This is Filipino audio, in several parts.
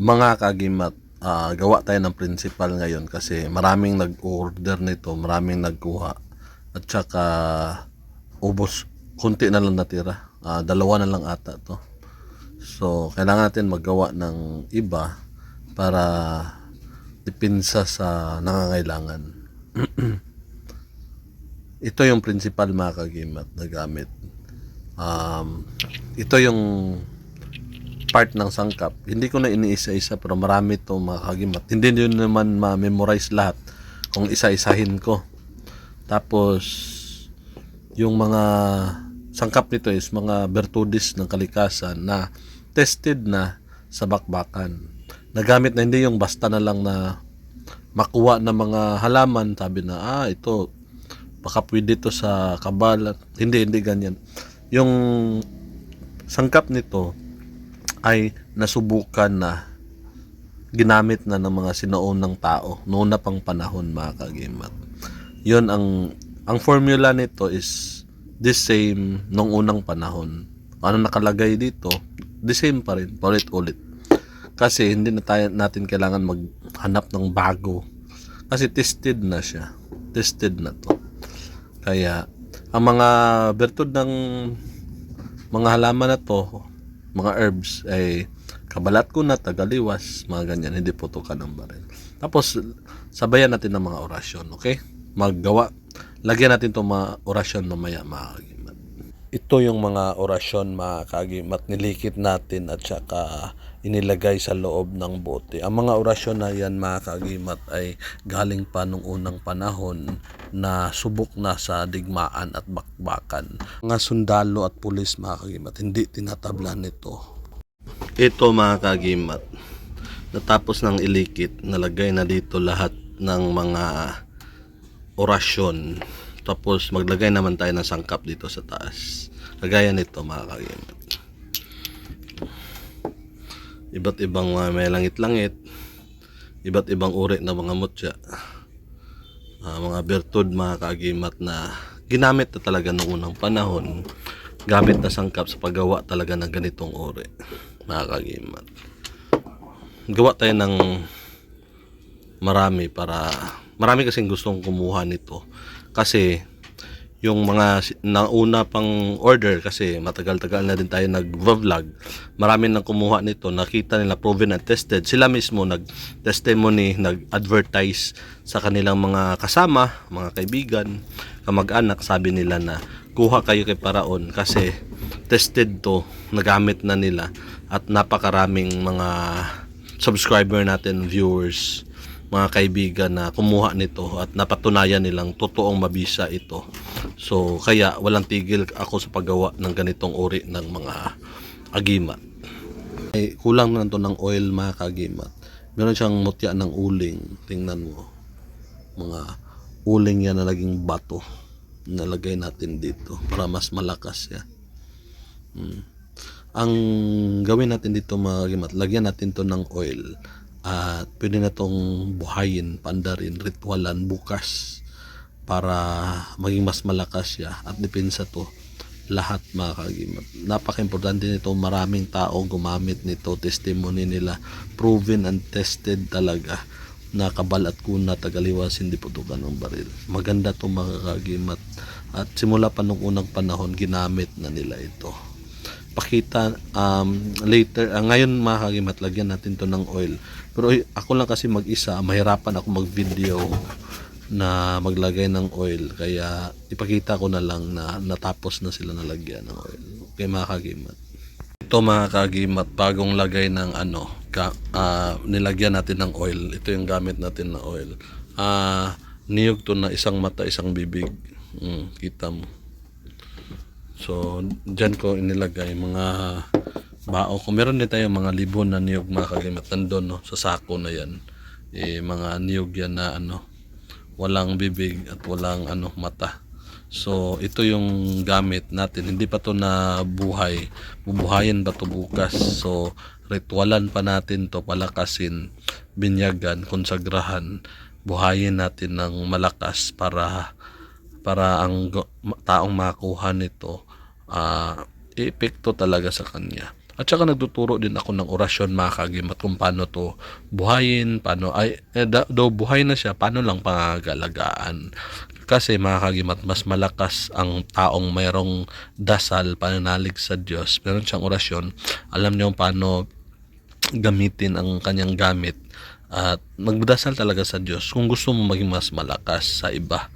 Mga kagimat, ah, gawa tayo ng principal ngayon kasi maraming nag-order nito, maraming nagkuha. At saka ubos, kunti na lang natira. Ah, dalawa na lang ata to. So, kailangan natin maggawa ng iba para dipinsa sa nangangailangan. ito yung principal mga kagimat na gamit. Um, ito yung part ng sangkap. Hindi ko na iniisa-isa pero marami to mga kagimat. Hindi nyo naman ma-memorize lahat kung isa-isahin ko. Tapos, yung mga sangkap nito is mga bertudis ng kalikasan na tested na sa bakbakan. Nagamit na hindi yung basta na lang na makuha ng mga halaman, sabi na, ah, ito, baka pwede to sa kabal. Hindi, hindi ganyan. Yung sangkap nito ay nasubukan na ginamit na ng mga sinaunang tao noon na pang panahon mga kagimat. Yun ang ang formula nito is the same nung unang panahon. Ano nakalagay dito? The same pa rin, paulit-ulit. Kasi hindi na tayo natin kailangan maghanap ng bago. Kasi tested na siya. Tested na to. Kaya ang mga bertud ng mga halaman na to, mga herbs ay kabalat ko na tagaliwas, mga ganyan, hindi putukan ng baril. Tapos sabayan natin ng mga orasyon, okay? Maggawa. Lagyan natin 'tong mga orasyon mamaya mga. Ito yung mga orasyon mga kagimat nilikit natin at saka inilagay sa loob ng bote. Ang mga orasyon na yan mga kagimat ay galing pa nung unang panahon na subok na sa digmaan at bakbakan. Mga sundalo at pulis mga kagimat, hindi tinatablan nito. Ito mga kagimat, natapos ng ilikit, nalagay na dito lahat ng mga orasyon. Tapos maglagay naman tayo ng sangkap dito sa taas. Lagayan nito mga kagimat. Iba't ibang mga may langit-langit. Iba't ibang uri ng mga mutya. Ah, mga bertud mga kagimat na ginamit na talaga noong unang panahon. Gamit na sangkap sa paggawa talaga ng ganitong uri. Mga kagimat. Gawa tayo ng marami para marami kasing gustong kumuha nito. Kasi yung mga nauna pang order kasi matagal-tagal na din tayo nag-vlog marami nang kumuha nito. Nakita nila proven and tested. Sila mismo nag-testimony nag-advertise sa kanilang mga kasama mga kaibigan kamag-anak. Sabi nila na kuha kayo kay Paraon kasi tested to nagamit na nila. At napakaraming mga subscriber natin, viewers, mga kaibigan na kumuha nito at napatunayan nilang totoong mabisa ito. So, kaya walang tigil ako sa paggawa ng ganitong uri ng mga agimat. Ay, kulang na to ng oil mga kagimat. Meron siyang mutya ng uling. Tingnan mo. Mga uling yan na naging bato. Nalagay natin dito para mas malakas siya. Ang gawin natin dito mga gimat, lagyan natin to ng oil at pwede na tong buhayin, pandarin, ritualan bukas para maging mas malakas siya at depensa to lahat mga kagimat. Napaka-importante nito, maraming tao gumamit nito, testimony nila, proven and tested talaga na kabal at kuna tagaliwas hindi putukan ng baril. Maganda to mga kagimat at simula pa nung unang panahon ginamit na nila ito pakita um, later ah, ngayon mga lagyan natin to ng oil. Pero ako lang kasi mag-isa mahirapan ako mag-video na maglagay ng oil. Kaya ipakita ko na lang na natapos na sila nalagyan ng oil. Okay mga kagimat? Ito mga bagong lagay ng ano ka, ah, nilagyan natin ng oil. Ito yung gamit natin na oil. Ah niyog to na isang mata isang bibig. Mm, kita mo So, dyan ko inilagay mga bao. Kung meron din tayo mga libon na niyog mga kagimat nandun, no, sa sako na yan. Eh, mga niyog yan na ano, walang bibig at walang ano mata. So, ito yung gamit natin. Hindi pa to na buhay. Bubuhayin pa to bukas. So, ritualan pa natin to palakasin, binyagan, konsagrahan. Buhayin natin ng malakas para para ang taong makuha nito ah epekto talaga sa kanya At saka nagtuturo din ako ng orasyon mga kagimat kung paano to buhayin, paano ay eh, da, buhay na siya, paano lang pangagalagaan. Kasi mga kagimat, mas malakas ang taong mayroong dasal, pananalig sa Diyos. Meron siyang orasyon, alam niyo paano gamitin ang kanyang gamit at magdasal talaga sa Diyos kung gusto mo maging mas malakas sa iba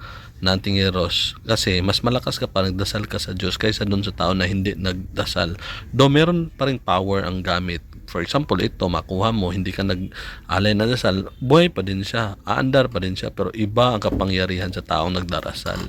na antingeros kasi mas malakas ka pa nagdasal ka sa Diyos kaysa doon sa tao na hindi nagdasal. Do meron pa ring power ang gamit for example ito makuha mo hindi ka nag-alay na dasal buhay pa din siya aandar pa din siya pero iba ang kapangyarihan sa taong nagdarasal.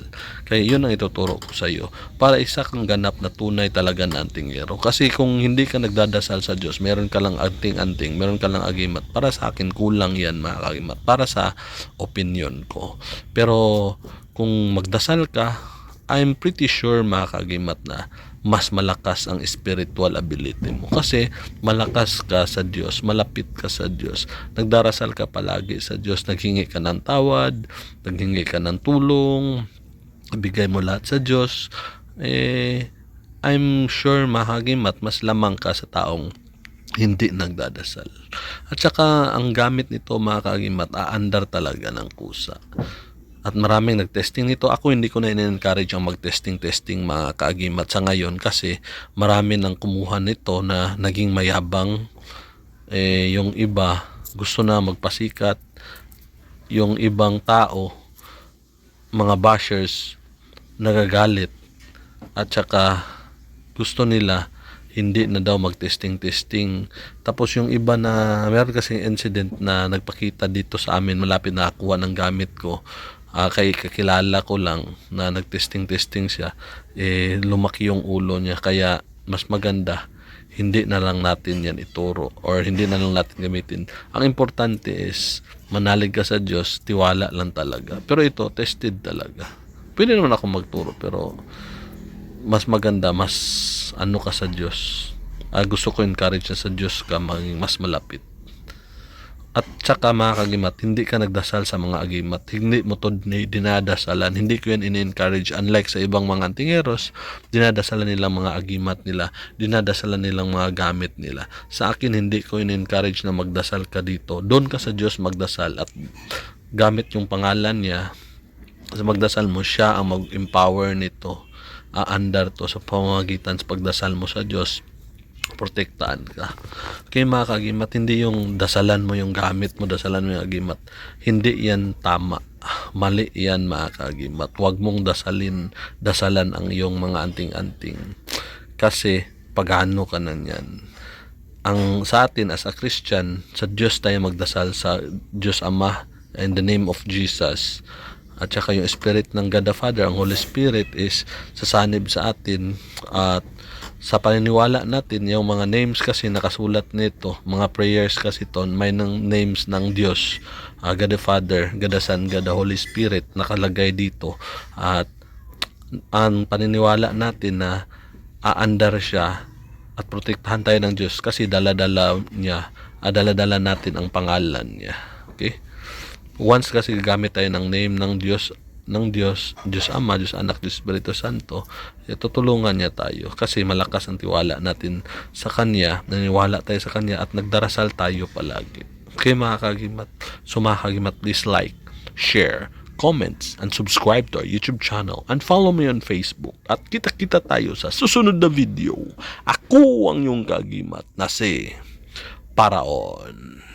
Kaya yun ang ituturo ko sa iyo para isa kang ganap na tunay talaga na antingero kasi kung hindi ka nagdadasal sa Diyos meron ka lang anting-anting meron ka lang agimat. Para sa akin kulang yan mga kagimat para sa opinion ko. Pero kung magdasal ka I'm pretty sure mga kagimat na mas malakas ang spiritual ability mo. Kasi malakas ka sa Diyos, malapit ka sa Diyos. Nagdarasal ka palagi sa Diyos, naghingi ka ng tawad, naghingi ka ng tulong, bigay mo lahat sa Diyos. Eh, I'm sure mahagimat, mas lamang ka sa taong hindi nagdadasal. At saka ang gamit nito mga kagimat, aandar talaga ng kusa at maraming nagtesting nito. Ako hindi ko na in-encourage ang mag-testing-testing mga kaagimat sa ngayon kasi marami nang kumuha nito na naging mayabang. Eh, yung iba gusto na magpasikat. Yung ibang tao, mga bashers, nagagalit. At saka gusto nila hindi na daw mag-testing-testing. Tapos yung iba na, meron kasi incident na nagpakita dito sa amin, malapit na ng gamit ko ah, kay kakilala ko lang na nagtesting-testing siya, eh, lumaki yung ulo niya. Kaya mas maganda, hindi na lang natin yan ituro or hindi na lang natin gamitin. Ang importante is manalig ka sa Diyos, tiwala lang talaga. Pero ito, tested talaga. Pwede naman ako magturo pero mas maganda, mas ano ka sa Diyos. Ah, gusto ko encourage na sa Diyos ka maging mas malapit. At saka mga kagimat, hindi ka nagdasal sa mga agimat. Hindi mo to dinadasalan. Hindi ko yan in-encourage. Unlike sa ibang mga antingeros, dinadasalan nilang mga agimat nila. Dinadasalan nilang mga gamit nila. Sa akin, hindi ko in-encourage na magdasal ka dito. Doon ka sa Diyos magdasal at gamit yung pangalan niya. Sa magdasal mo, siya ang mag-empower nito. Aandar to sa pamamagitan sa pagdasal mo sa Diyos protektahan ka. Kaya mga kagimat, hindi yung dasalan mo yung gamit mo, dasalan mo yung agimat. Hindi yan tama. Mali yan mga kagimat. Huwag mong dasalin, dasalan ang iyong mga anting-anting. Kasi pagano ka na yan. Ang sa atin as a Christian, sa Diyos tayo magdasal sa Diyos Ama in the name of Jesus. At saka yung Spirit ng God the Father, ang Holy Spirit is sasanib sa atin at sa paniniwala natin, yung mga names kasi nakasulat nito, mga prayers kasi to, may ng names ng Diyos, uh, God the Father, God the Son, God the Holy Spirit, nakalagay dito. At ang paniniwala natin na aandar siya at protektahan tayo ng Diyos kasi dala-dala niya, uh, dala-dala natin ang pangalan niya. Okay? Once kasi gagamit tayo ng name ng Diyos, ng Diyos, Diyos Ama, Diyos Anak, Diyos Espiritu Santo, eh, tutulungan niya tayo kasi malakas ang tiwala natin sa Kanya, naniwala tayo sa Kanya at nagdarasal tayo palagi. Okay mga kagimat, so mga please like, share, comments, and subscribe to our YouTube channel and follow me on Facebook. At kita-kita tayo sa susunod na video. Ako ang yung kagimat na si Paraon.